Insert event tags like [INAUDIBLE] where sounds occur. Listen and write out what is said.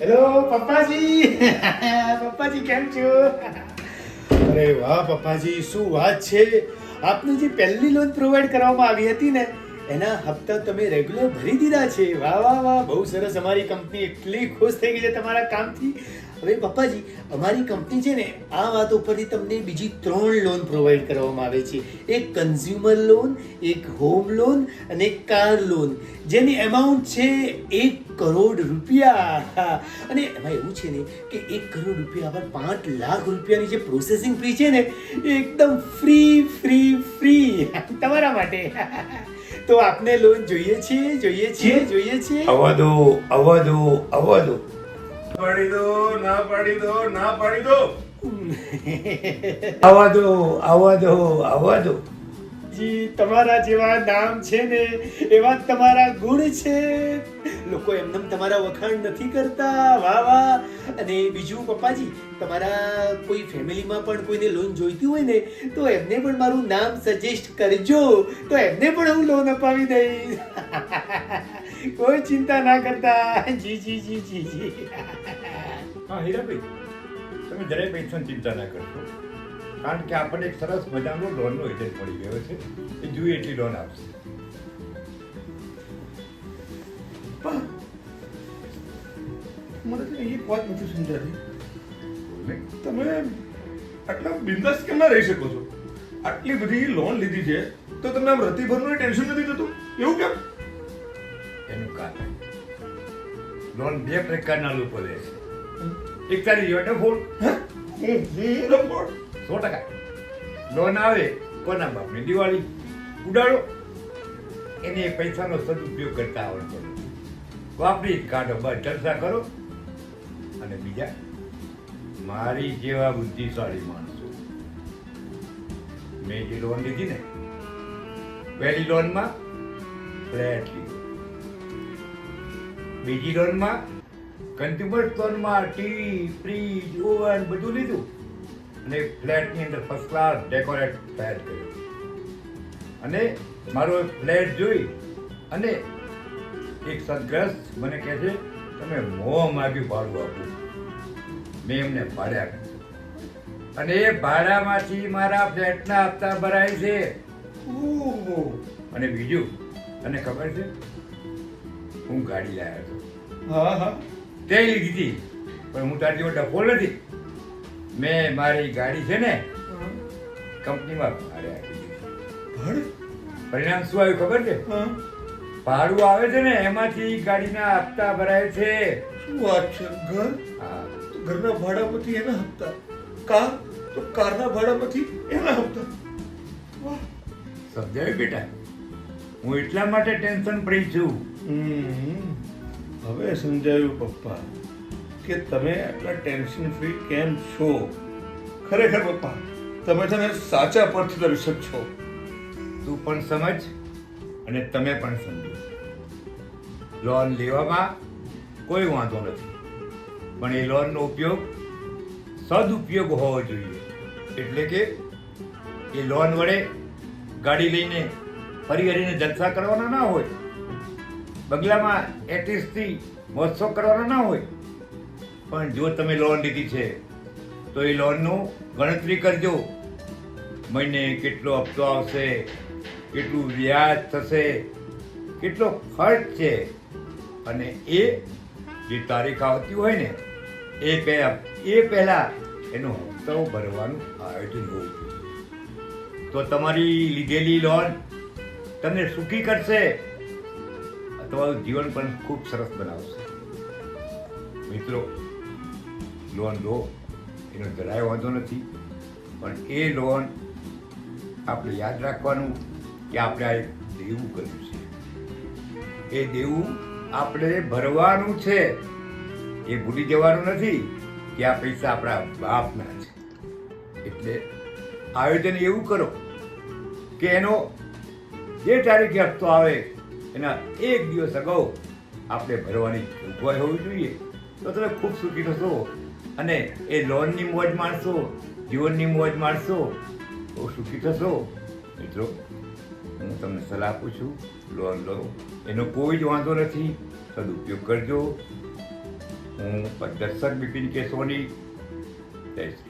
Hello પપ્પાજી. [LAUGHS] પપ્પાજી, કેમ છો? અરે વાહ, પપ્પાજી, શું વાત છે? આપની જે પહેલી લોન પ્રોવાઈડ કરવામાં આવી હતી ને એના હપ્તા તમે રેગ્યુલર ભરી દીધા છે. વાહ વાહ વાહ. બહુ સરસ. અમારી કંપની એટલી ખુશ થઈ ગઈ છે તમારા કામથી. હવે પપ્પાજી, અમારી કંપની છે ને, આ વાત ઉપરથી તમને બીજી ત્રણ લોન પ્રોવાઈડ કરવામાં આવે છે. એક કન્ઝ્યુમર લોન એક હોમ લોન અને એક કાર લોન જેની એમાઉન્ટ છે એક કરોડ રૂપિયા. અને એમાં એવું છે ને કે એક કરોડ રૂપિયા પર પાંચ લાખ રૂપિયાની જે પ્રોસેસિંગ ફી છે ને એ એકદમ ફ્રી ફ્રી ફ્રી તમારા માટે. તો આપને લોન જોઈએ છીએ જોઈએ છીએ જોઈએ છીએ. અવાદો અવાદો અવાદો પાડી દો ના પાડી દો ના પાડી દો. આવવા દો આવવા દો આવવા દો જી તમારા જેવા નામ છે ને એવા જ તમારા ગુણ છે. લોકો એમનેમ તમારા વખાણ નથી કરતા, વાહ વાહ. અને બીજું, પપ્પાજી, તમારા કોઈ ફેમિલીમાં પણ કોઈને લોન જોઈતી હોય ને, તો એમને પણ મારું નામ સજેસ્ટ કરજો. તો એમને પણ હું લોન અપાવી દઈશ. [LAUGHS] કોઈ ચિંતા ના કરતા. [LAUGHS] જી જી જી જી જી. હા હીરાભાઈ તમે જરાય પૈસાની ચિંતા ના કરશો. કારણ કે આપણને એક સરસ મજાનો લોનનો એજન્ટ મળી ગયો છે. એ જોઈએ એટલી લોન આપશે. મને એક વાત નથી સમજાતી. તમે આટલા બિંદાસ કેમ ના રહી શકો છો? આટલી બધી લોન લીધી છે તો તમને આમ રતિભરનું ટેન્શન નથી થતું? એવું કેમ? એનું કારણ. લોન બે પ્રકારના લોકો લે છે. એક તારી યોટફોડ હું? હું સો ટકા. લોન આવે કોના બાપની દિવાળી? ઉડાડો. એને પૈસાનો સદુપયોગ કરતા આવડતો વાપરી કાઢો, બસ જલસા કરો. અને બીજા, મારી જેવા બુદ્ધિશાળી માણસો. મેં જે લોન લીધી ને, પહેલી લોનમાં ફ્લેટ લીધો. બીજી લોનમાં કન્ઝ્યુમર લોનમાં ટીવી ફ્રીજ ઓવન બધું લીધું. અને ફ્લેટની અંદર ફર્સ્ટ ક્લાસ ડેકોરેટ ફ્લેટ કર્યો. અને મારો ફ્લેટ જોઈ અને એક સદગ્રસ્ત મને કહે છે તમે મોં માગ્યું ભાડું આપો. મેં એમને ભાડ્યા અને એ ભાડામાંથી મારા ફ્લેટના હપ્તા ભરાય છે. અને બીજું તને ખબર છે હું ગાડી લાવ્યો હતો. હા હા. તે લીધી. હતી પણ હું તારી જેવો ડફો નથી. મેં મારી ગાડી છે ને કંપનીમાં ભાડે આપી પરિણામ શું આવ્યું ખબર છે? હા. ભાડું આવે છે ને એમાંથી ગાડીના હપ્તા ભરાય છે. શું વાત છે? ઘર? તો ઘરના ભાડામાંથી એના હપ્તા? કાર? તો કારના ભાડામાંથી એના હપ્તા? સમજાયું બેટા? હું એટલા માટે ટેન્શન ફ્રી છું. હવે સમજાયું પપ્પા કે તમે આટલા ટેન્શન ફ્રી કેમ છો? ખરેખર પપ્પા તમે છે ને સાચા પરથી દર્શક છો તું પણ સમજ અને તમે પણ સમજો. લોન લેવામાં કોઈ વાંધો નથી. પણ એ લોનનો ઉપયોગ સદુપયોગ હોવો જોઈએ. એટલે કે એ લોન વડે ગાડી લઈને ફરી હરીને જલસા કરવાના ના હોય. બગલામાં એકત્રીસથી મહોત્સવ કરવાના ના હોય. પણ જો તમે લોન લીધી છે, તો એ લોનનું ગણતરી કરજો. મહિને કેટલો હપ્તો આવશે, કેટલું વ્યાજ થશે કેટલો ખર્ચ છે? અને એ જે તારીખ આવતી હોય ને, એ પહેલાં, એ પહેલા એનો હપ્તો ભરવાનું આયોજન હોવું જોઈએ તો તમારી લીધેલી લોન તમને સુખી કરશે? તમારું જીવન પણ ખૂબ સરસ બનાવશે. મિત્રો લોન લો, એનો જરાય વાંધો નથી. પણ એ લોન આપણે યાદ રાખવાનું કે આપણે આ એક દેવું કર્યું છે. એ દેવું આપણે ભરવાનું છે. એ ભૂલી જવાનું નથી કે આ પૈસા આપણા બાપના છે. એટલે આયોજન એવું કરો કે એનો જે તારીખે હપ્તો આવે, એના એક દિવસ અગાઉ આપણે ભરવાની જોગવાઈ હોવી જોઈએ. તો તમે ખૂબ સુખી થશો અને એ લોનની મોજ માણશો જીવનની મોજ માણશો બહુ સુખી થશો. મિત્રો હું તમને સલાહ આપું છું લોન લો. એનો કોઈ જ વાંધો નથી, સદુપયોગ કરજો. હું દર્શક બિપિન કેસોની જય શ્રી